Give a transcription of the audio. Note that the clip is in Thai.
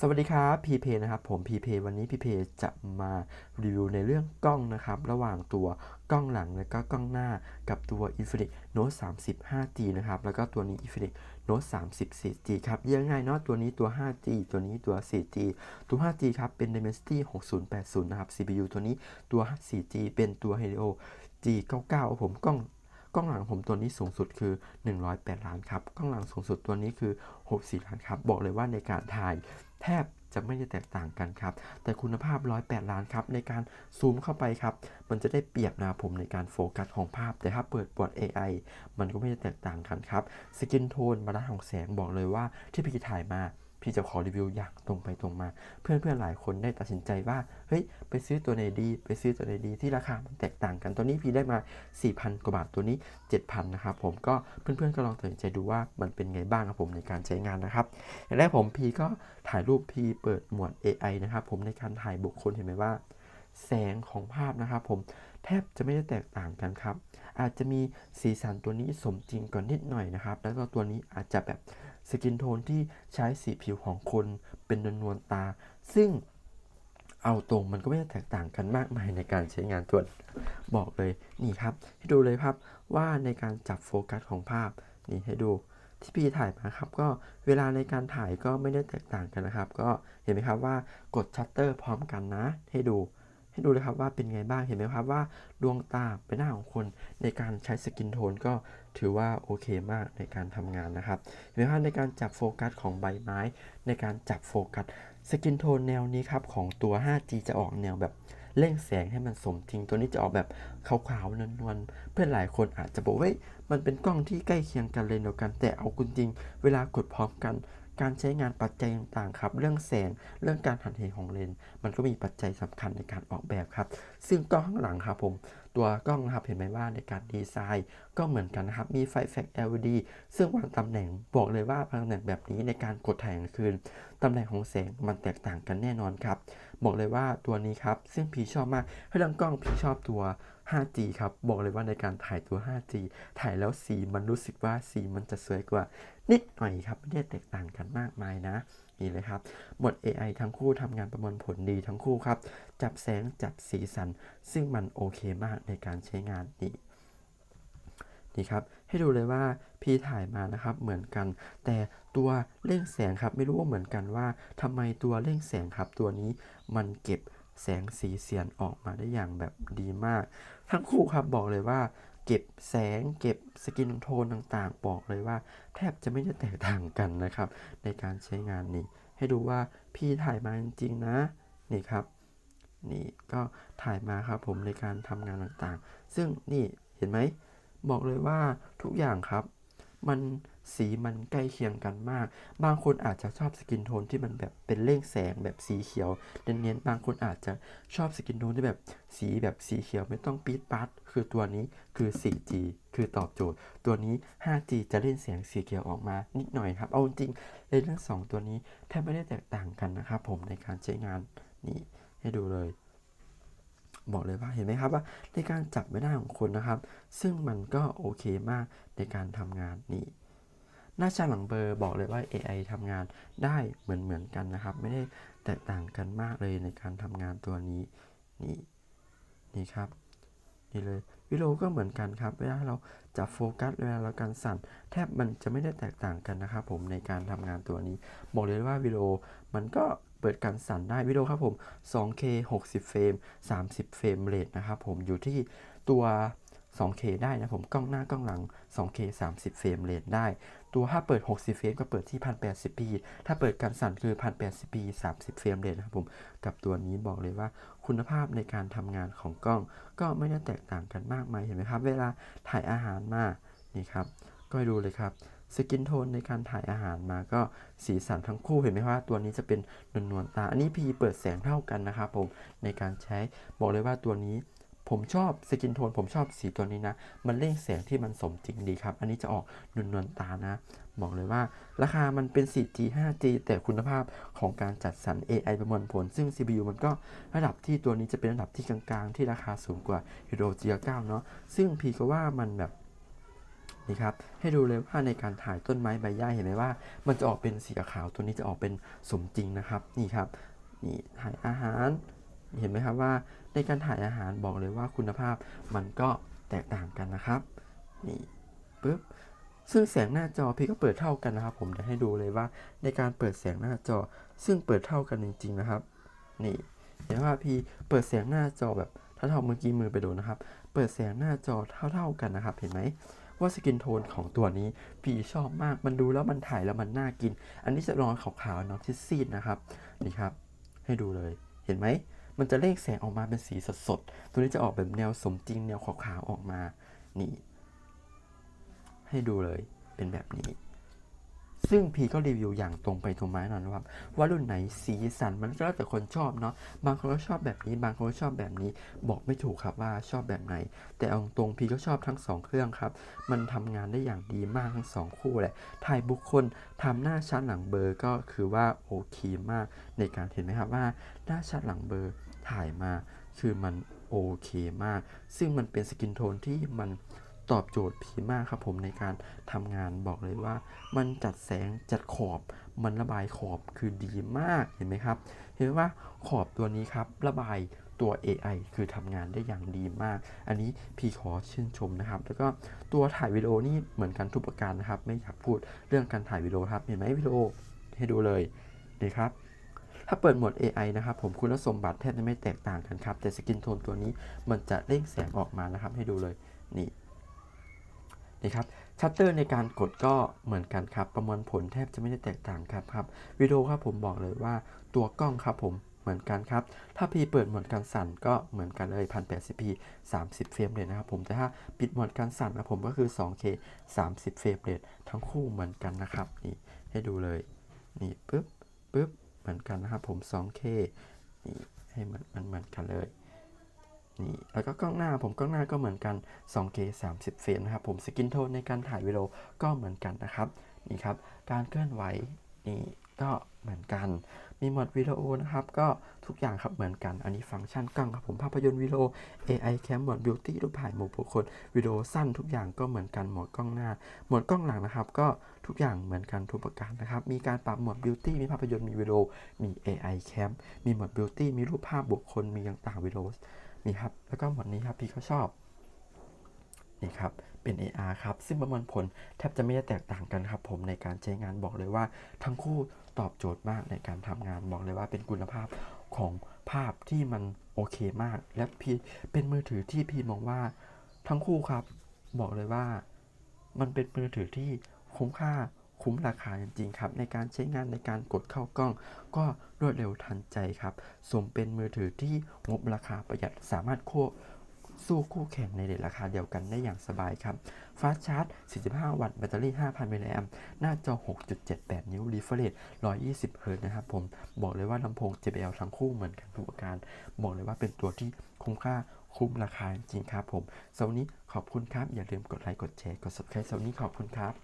สวัสดีครับพีเพนะครับผมพีเพวันนี้พีเพจะมารีวิวในเรื่องกล้องนะครับระหว่างตัวกล้องหลังและก็กล้องหน้ากับตัว Infinix Note 30 5G นะครับแล้วก็ตัวนี้ Infinix Note 30 4G ครับยกง่ายเนาะตัวนี้ตัว 5G ตัวนี้ตัว 4G ตัว 5G ครับเป็น Dimensity 6080 นะครับ CPU ตัวนี้ตัว 4G เป็นตัว Helio G99 ผมกล้องกล้องหลังผมตัวนี้สูงสุดคือ 108 ล้านครับ กล้องหลังสูงสุดตัวนี้คือ 64 ล้านครับ บอกเลยว่าในการถ่าย แทบจะไม่ได้แตกต่างกันครับ แต่คุณภาพ 108 ล้านครับ ในการซูมเข้าไปครับ มันจะได้เปรียบนะผมในการโฟกัสของภาพ แต่ถ้าเปิดบอด AI มันก็ไม่ได้แตกต่างกันครับ สกินโทนมาตรฐานของแสงบอกเลยว่าที่พี่ถ่ายมา พี่จะขอรีวิวอย่างตรงไปตรงมา เพื่อนๆหลายคนได้ตัดสินใจว่าเฮ้ยไปซื้อตัวไหนดี ไปซื้อตัวไหนดีที่ราคามันแตกต่างกันตัวนี้พี่ได้มา 4,000 กว่าบาทตัวนี้ 7,000 นะครับผมก็เพื่อนๆก็ลองตัดสินใจดูว่ามันเป็นไงบ้างครับผมในการใช้งานนะครับอย่างแรกผมพีก็ถ่ายรูปพีเปิดหมวด AI นะครับผมในการถ่ายบุคคลเห็นไหมว่า แสงของภาพนะครับผมแทบจะไม่ได้แตกต่างกันครับ อาจจะมีสีสันตัวนี้สมจริงก่อนนิดหน่อยนะครับ แล้วก็ตัวนี้อาจจะแบบ สกินโทนที่ใช้สีผิวของคนเป็นนวลๆตา ซึ่งเอาตรงมันก็ไม่ได้แตกต่างกันมากมายในการใช้งานตัวบอกเลยนี่ครับ ให้ดูเลยครับว่าในการจับโฟกัสของภาพนี่ให้ดูที่พี่ถ่ายมาครับ ก็เวลาในการถ่ายก็ไม่ได้แตกต่างกันนะครับ ก็เห็นไหมครับว่ากดชัตเตอร์พร้อมกันนะ ให้ดู ให้ดูเลยครับว่าเป็นไงบ้างเห็นไหมครับว่าดวงตาเป็นหน้าของคนในการใช้สกินโทนก็ถือว่าโอเคมากในการทำงานนะครับเห็นไหมครับในการจับโฟกัสของใบไม้ ในการจับโฟกัสสกินโทนแนวนี้ครับของตัว 5G จะออกแนวแบบเร่งแสงให้มันสมจริง ตัวนี้จะออกแบบขาวๆนวลๆเพื่อนหลายคนอาจจะบอกว่ามันเป็นกล้องที่ใกล้เคียงกันเลยเดียวกันแต่เอาคุณจริง เวลากดพร้อมกัน การใช้งานปัจจัยต่างๆครับ เรื่องแสง เรื่องการหันเหของเลนส์มันก็มีปัจจัยสำคัญในการออกแบบครับ ซึ่งกล้องข้างหลังครับผม ตัวกล้องนะครับเห็นไหมว่าในการดีไซน์ ก็เหมือนกันนะครับ มีไฟแฟลช LED ซึ่งวางตำแหน่งบอกเลยว่าตำแหน่งแบบนี้ในการกดถ่ายกลางคืนตำแหน่งของแสงมันแตกต่างกันแน่นอนครับ บอกเลยว่าตัวนี้ครับ ซึ่งพีชอบมากเรื่องกล้องพีชอบตัว 5G ครับ บอกเลยว่าในการถ่ายตัว 5G ถ่ายแล้วสีมันรู้สึกว่าสีมันจะสวยกว่า นิดหน่อยครับ ไม่ได้แตกต่างกันมากมายนะ นี่เลยครับหมด AI ทั้งคู่ทำงานประมวลผลดีทั้งคู่ครับ จับแสงจับสีสัน ซึ่งมันโอเคมากในการใช้งานนี่นี่ครับให้ดูเลยว่าพี่ถ่ายมานะครับเหมือนกัน แต่ตัวเร่งแสงครับไม่รู้ว่าเหมือนกันว่าทำไมตัวเร่งแสงครับตัวนี้มันเก็บ แสงสีเสียนออกมาได้อย่างแบบดีมาก ทั้งคู่ครับบอกเลยว่า เก็บแสงเก็บสกินโทนต่างๆ บอกเลยว่า แทบจะไม่ได้แตกต่างกันนะครับ ในการใช้งานนี่ให้ดูว่าพี่ถ่ายมาจริงๆนะ นี่ครับ นี่ก็ถ่ายมาครับผมในการทำงานต่างๆ ซึ่งนี่เห็นไหมบอกเลยว่าทุกอย่างครับ มัน สีมันใกล้เคียงกันมาก บางคนอาจจะชอบสกินโทนที่มันแบบเป็นเร่งแสงแบบสีเขียวเน้นๆบางคนอาจจะชอบสกินโทนที่แบบสีแบบสีเขียวไม่ต้องปี๊ดปัดคือตัวนี้คือ 4G คือตอบโจทย์ ตัวนี้ 5G จะเล่นเสียงสีเขียวออกมานิดหน่อยครับ เอาจริงๆในเรื่องสองตัวนี้แทบไม่ได้แตกต่างกันนะครับผมในการใช้งานนี่ให้ดูเลยบอกเลยว่าเห็นไหมครับว่าในการจับไม่ได้ของคนนะครับ ซึ่งมันก็โอเคมากในการทำงานนี่ หน้าชาหลังเบอร์บอกเลยว่า AI ทำงานได้เหมือนเหมือนกันนะครับ ไม่ได้แตกต่างกันมากเลยในการทำงานตัวนี้นี่นี่ครับนี่เลยวิดีโอก็เหมือนกันครับ เวลาเราจับโฟกัสเวลาเราการสั่น แทบมันจะไม่ได้แตกต่างกันนะครับผมในการทำงานตัวนี้ บอกเลยว่าวิดีโอมันก็เปิดการสั่นได้วิดีโอครับผม 2K 60 เฟรม 30 เฟรมเรทนะครับผมอยู่ที่ตัว 2K ได้นะผมกล้องหน้ากล้องหลัง 2K 30 เฟรมเรทได้ ตัวถ้าเปิด 60 เฟรมก็เปิดที่ 1080p ถ้าเปิดการสั่นคือ 1080p 30 เฟรมเรทนะครับผม กับตัวนี้บอกเลยว่าคุณภาพในการทำงานของกล้อง ก็ไม่ได้แตกต่างกันมากมายเห็นไหมครับ เวลาถ่ายอาหารมา นี่ครับ ก็ดูเลยครับสกินโทนในการถ่ายอาหารมาก็สีสันทั้งคู่เห็นไหมว่าตัวนี้จะเป็นนวลนวลๆตา อันนี้พีเปิดแสงเท่ากันนะครับผมในการใช้บอกเลยว่าตัวนี้ ผมชอบสกินโทนผมชอบสีตัวนี้นะ มันเร่งแสงที่มันสมจริงดีครับ อันนี้จะออกนวลนวลๆตานะ บอกเลยว่า ราคามันเป็น 4G 5G แต่คุณภาพของการจัดสรร AI ประมวลผล ซึ่ง CPU มันก็ระดับที่ตัวนี้จะเป็นระดับที่กลางๆ ที่ราคาสูงกว่า Hero G9 เนาะซึ่งพีก็ว่ามันแบบนี่ครับให้ดูเลยว่าในการถ่ายต้นไม้ใบหญ้าเห็นไหมว่า มันจะออกเป็นสีขาวตัวนี้จะออกเป็นสมจริงนะครับ นี่ครับนี่ถ่ายอาหาร เห็นไหมครับว่าในการถ่ายอาหารบอกเลยว่าคุณภาพมันก็แตกต่างกันนะครับ นี่ปึ๊บซึ่งแสงหน้าจอพี่ก็เปิดเท่ากันนะครับ ผมจะให้ดูเลยว่าในการเปิดแสงหน้าจอ ซึ่งเปิดเท่ากันจริง ๆ นะครับ นี่เห็นว่าพี่เปิดแสงหน้าจอแบบถ้าเท่าเมื่อกี้มือไปโดนนะครับ เปิดแสงหน้าจอเท่า ๆกันนะครับ เห็นไหมว่าสกินโทนของตัวนี้พี่ชอบมาก มันดูแล้วมันถ่ายแล้วมันน่ากิน อันนี้จะรองขาวๆเนาะที่ซีดนะครับ นี่ครับ ให้ดูเลย เห็นไหม มันจะเล่งแสงออกมาเป็นสีสดๆ ตัวนี้จะออกแบบแนวสมจริง แนวขาวๆออกมา นี่ ให้ดูเลย เป็นแบบนี้ ซึ่งพีก็รีวิวอย่างตรงไปตรงมาแน่อนนะครับ ว่ารุ่นไหนสีสันมันก็แล้วแต่คนชอบเนาะ บางคนก็ชอบแบบนี้ บางคนก็ชอบแบบนี้ บอกไม่ถูกครับว่าชอบแบบไหน แต่เอาตรงพีก็ชอบทั้งสองเครื่องครับ มันทำงานได้อย่างดีมากทั้งสองคู่แหละ ถ่ายบุคคลทำหน้าชัดหลังเบอร์ก็คือว่าโอเคมากในการเห็นไหมครับว่าหน้าชัดหลังเบอร์ ถ่ายมาคือมันโอเคมาก ซึ่งมันเป็นสกินโทนที่มันตอบโจทย์พีมากครับผมในการทำงานบอกเลยว่า มันจัดแสงจัดขอบ มันระบายขอบคือดีมากเห็นไหมครับ เห็นไหมว่าขอบตัวนี้ครับ ระบายตัว AI คือทำงานได้อย่างดีมาก อันนี้พี่ขอชื่นชมนะครับ แล้วก็ตัวถ่ายวิดีโอนี่เหมือนกันทุกประการนะครับ ไม่อยากพูดเรื่องการถ่ายวิดีโอครับ เห็นไหมวิดีโอให้ดูเลยนี่ครับ ถ้าเปิดโหมด AI นะครับผมคุณสมบัติแทบจะไม่แตกต่างกันครับ แต่สกินโทนตัวนี้มันจะเร่งแสงออกมานะครับ ให้ดูเลยนี่นี่ครับชัตเตอร์ในการกดก็เหมือนกันครับ ประมวลผลแทบจะไม่ได้แตกต่างครับครับวิดีโอครับผมบอกเลยว่าตัวกล้องครับผมเหมือนกันครับ ถ้าพีเปิดหมดการสั่นก็เหมือนกันเลย 1080p 30 เฟรมเรทนะครับผมแต่ถ้าปิดหมดการสั่นนะผมก็คือ 2k 30 เฟรมเรททั้งคู่เหมือนกันนะครับนี่ให้ดูเลยนี่ปึ๊บปึ๊บ เหมือนกันนะครับผม 2k นี่ให้มันมันเหมือนกันเลยนี่แล้วก็กล้องหน้าผมกล้องหน้าก็เหมือนกัน 2k 30 เฟรมนะครับผมสกินโทนในการถ่ายวิดีโอก็เหมือนกันนะครับนี่ครับการเคลื่อนไหวนี่ก็เหมือนกัน มีโหมดวิดีโอนะครับ ก็ทุกอย่างครับเหมือนกัน อันนี้ฟังก์ชันกล้องครับผมภาพยนตร์วิดีโอ AI Cam โหมด Beauty รูปถ่ายหมู่บุคคลวิดีโอสั้นทุกอย่างก็เหมือนกันโหมดกล้องหน้าโหมดกล้องหลังนะครับ ก็ทุกอย่างเหมือนกันทุกประการนะครับ มีการปรับโหมด Beauty มีภาพยนตร์มีวิดีโอมี AI Cam มีโหมด Beauty มีรูปภาพบุคคลมีต่างๆวิดีโอนี่ครับแล้วก็หมดนี้ครับพี่ก็ชอบนี่ครับ เป็น AR ครับ ซึ่งประมวลผลแทบจะไม่ได้แตกต่างกันครับผมในการใช้งานบอกเลยว่า ทั้งคู่ตอบโจทย์มากในการทำงานบอกเลยว่าเป็นคุณภาพของภาพที่มันโอเคมาก และพี่เป็นมือถือที่พี่มองว่าทั้งคู่ครับ บอกเลยว่า มันเป็นมือถือที่คุ้มค่าคุ้มราคาจริงๆครับ ในการใช้งานในการกดเข้ากล้อง ก็รวดเร็วทันใจครับ สมเป็นมือถือที่งบราคาประหยัดสามารถโค สู้คู่แข่งในเรทราคาเดียวกันได้อย่างสบายครับ ฟาสชาร์จ 45 วัตต์ แบตเตอรี่ 5,000 มิลลิแอมป์ หน้าจอ 6.78 นิ้ว รีเฟรช120 เฮิร์ตนะครับผม บอกเลยว่าลำโพง JBL ทั้งคู่เหมือนกันทุกประการ บอกเลยว่าเป็นตัวที่คุ้มค่าคุ้มราคาจริงครับผมสำหรับวันนี้ขอบคุณครับ อย่าลืมกดไลค์ กดแชร์ กด subscribe สำหรับวันนี้ขอบคุณครับ